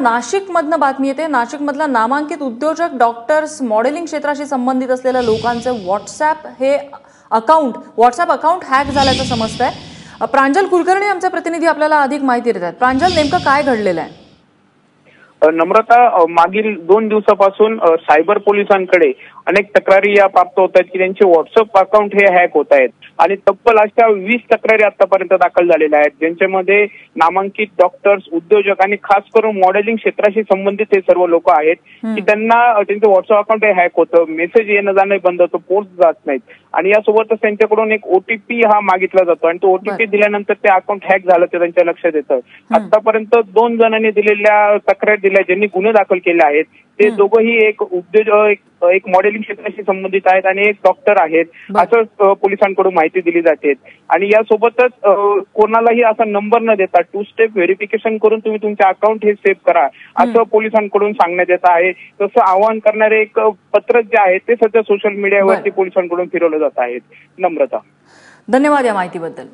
नाशिकमधनं बातमी येते. नाशिकमधला नामांकित उद्योजक डॉक्टर्स मॉडेलिंग क्षेत्राशी संबंधित असलेल्या लोकांचं व्हॉट्सॲप हे अकाउंट व्हॉट्सॲप अकाउंट हॅक झाल्याचं समजतंय. प्रांजल कुलकर्णी आमचे प्रतिनिधी आपल्याला अधिक माहिती देतात. प्रांजल नेमकं काय घडलेलं आहे? नम्रता मागील दोन दिवसापासून सायबर पोलिसांकडे अनेक तक्रारी या प्राप्त होत आहेत की त्यांचे व्हॉट्सअप अकाउंट हे हॅक होत आहेत. आणि तब्बल अशा वीस तक्रारी आतापर्यंत दाखल झालेल्या आहेत ज्यांच्यामध्ये नामांकित डॉक्टर्स उद्योजक आणि खास करून मॉडेलिंग क्षेत्राशी संबंधित हे सर्व लोक आहेत की त्यांना त्यांचं व्हॉट्सअप अकाउंट हे हॅक होतं मेसेज येणं जाणं बंद होतं पोस्ट जात नाहीत. आणि यासोबतच त्यांच्याकडून एक ओटीपी हा मागितला जातो. आणि तो ओटीपी. दिल्यानंतर ते अकाउंट हॅक झालं ते त्यांच्या लक्षात येतं. आतापर्यंत दोन जणांनी दिलेल्या तक्रार दिल्या ज्यांनी गुन्हे दाखल केले आहेत ते दोघंही एक उद्योजक एक- एक मॉडेलिंग क्षेत्राशी संबंधित आहेत आणि एक डॉक्टर आहेत. असं पोलिसांकडून माहिती दिली जाते. आणि यासोबतच कोणालाही असा नंबर न देता टू स्टेप व्हेरिफिकेशन करून तुम्ही तुमचे अकाउंट हे सेव्ह करा. असं पोलिसांकडून सांगण्यात येत आहे. तसं आवाहन करणारे एक पत्रक जे आहे ते सध्या सोशल मीडियावरती. पोलिसांकडून फिरवलं जात आहेत. नम्रता. धन्यवाद या माहितीबद्दल.